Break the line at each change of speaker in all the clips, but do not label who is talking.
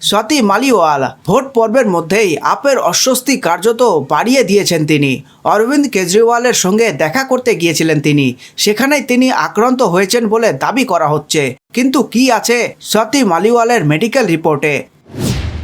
Swati Maliwal, vote পর্বের মধ্যেই আপের অস্বস্তি কার্যত বাড়িয়ে দিয়েছেন তিনি। অরবিন্দ কেজরিওয়ালের সঙ্গে দেখা করতে গিয়েছিলেন তিনি। সেখানেই তিনি আক্রান্ত হয়েছেন বলে দাবি করা হচ্ছে। কিন্তু কি আছে স্বাতি মালিওয়ালের মেডিকেল রিপোর্টে?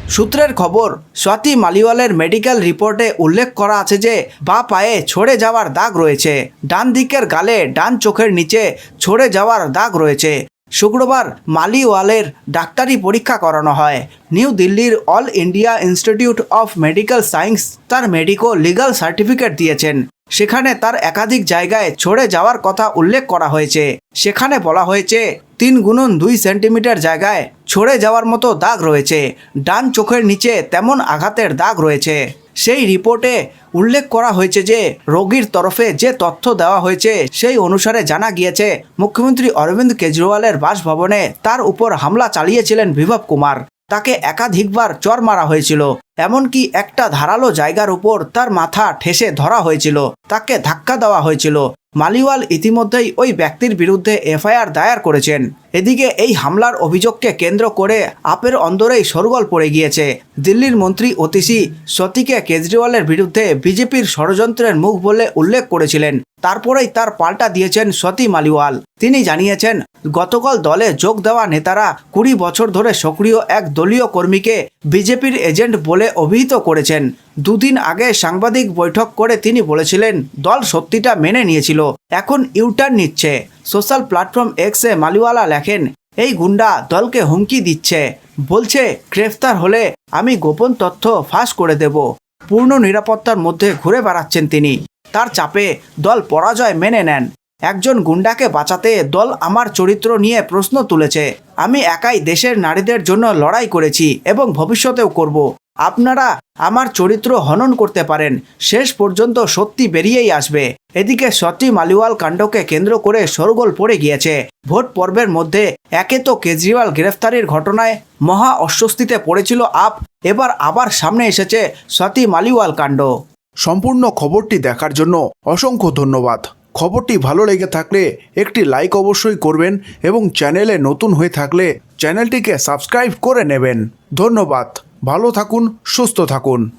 সূত্রের খবর স্বাতি মালিওয়ালের মেডিকেল রিপোর্টে উল্লেখ করা আছে যে, বা পায়ে ছড়ে যাওয়ার দাগ রয়েছে। ডান দিকের গালে ডান চোখের নিচে ছড়ে যাওয়ার দাগ রয়েছে। শুক্রবার মালিওয়ালের ডাক্তারি পরীক্ষা করানো হয়। নিউ দিল্লির All India Institute of Medical Science তার মেডিকো লিগাল সার্টিফিকেট দিয়েছেন। সেখানে তার একাধিক জায়গায় ছড়ে যাওয়ার কথা উল্লেখ করা হয়েছে। সেখানে বলা হয়েছে, তিন গুণন দুই সেন্টিমিটার জায়গায় ছড়ে যাওয়ার মতো দাগ রয়েছে। ডান চোখের নিচে তেমন আঘাতের দাগ রয়েছে। সেই রিপোর্টে উল্লেখ করা হয়েছে যে, রোগীর তরফে যে তথ্য দেওয়া হয়েছে, সেই অনুসারে জানা গিয়েছে, মুখ্যমন্ত্রী অরবিন্দ কেজরিওয়ালের বাসভবনে তার উপর হামলা চালিয়েছিলেন বিভব কুমার। তাকে একাধিকবার চর মারা হয়েছিল, এমনকি একটা ধারালো জায়গার উপর তার মাথা ঠেসে ধরা হয়েছিল, তাকে ধাক্কা দেওয়া হয়েছিল। মালিওয়াল ইতিমধ্যেই ওই ব্যক্তির বিরুদ্ধে এফআইআর দায়ের করেছেন। এদিকে এই হামলার অভিযোগকে কেন্দ্র করে আপের অন্দরেই সরগোল পড়ে গিয়েছে। দিল্লির মন্ত্রী অতিশী সতীকে কেজরিওয়ালের বিরুদ্ধে বিজেপির ষড়যন্ত্রের মুখ বলে উল্লেখ করেছিলেন। তারপরেই তার পাল্টা দিয়েছেন সতী মালিওয়াল। তিনি জানিয়েছেন, গতকাল দলে যোগ দেওয়া নেতারা কুড়ি বছর ধরে সক্রিয় এক দলীয় কর্মীকে বিজেপির এজেন্ট বলে অভিহিত করেছেন। দুদিন আগে সাংবাদিক বৈঠক করে তিনি বলেছিলেন, দল সত্যিটা মেনে নিয়েছিল, এখন ইউটার্ন নিচ্ছে। সোশ্যাল প্ল্যাটফর্ম এক্সে মালিওয়ালা লেখেন, এই গুন্ডা দলকে হুমকি দিচ্ছে। বলছে, গ্রেফতার হলে আমি গোপন তথ্য ফাঁস করে দেব। পূর্ণ নিরাপত্তার মধ্যে ঘুরে বেড়াচ্ছেন তিনি। তার চাপে দল পরাজয় মেনে নেন। একজন গুন্ডাকে বাঁচাতে দল আমার চরিত্র নিয়ে প্রশ্ন তুলেছে। আমি একাই দেশের নারীদের জন্য লড়াই করেছি এবং ভবিষ্যতেও করব। আপনারা আমার চরিত্র হনন করতে পারেন। শেষ পর্যন্ত সত্যি বেরিয়েই আসবে। এদিকে সত্যি মালিওয়াল কাণ্ডকে কেন্দ্র করে সরগোল পড়ে গিয়েছে। ভোট পর্বের মধ্যে একে তো কেজরিওয়াল গ্রেফতারির ঘটনায় মহা অস্বস্তিতে পড়েছিল আপ, এবার আবার সামনে এসেছে সতী মালিওয়াল কাণ্ড।
সম্পূর্ণ খবরটি দেখার জন্য অসংখ্য ধন্যবাদ। খবরটি ভালো লেগে থাকলে একটি লাইক অবশ্যই করবেন এবং চ্যানেলে নতুন হয়ে থাকলে চ্যানেলটিকে সাবস্ক্রাইব করে নেবেন। ধন্যবাদ। ভালো থাকুন, সুস্থ থাকুন।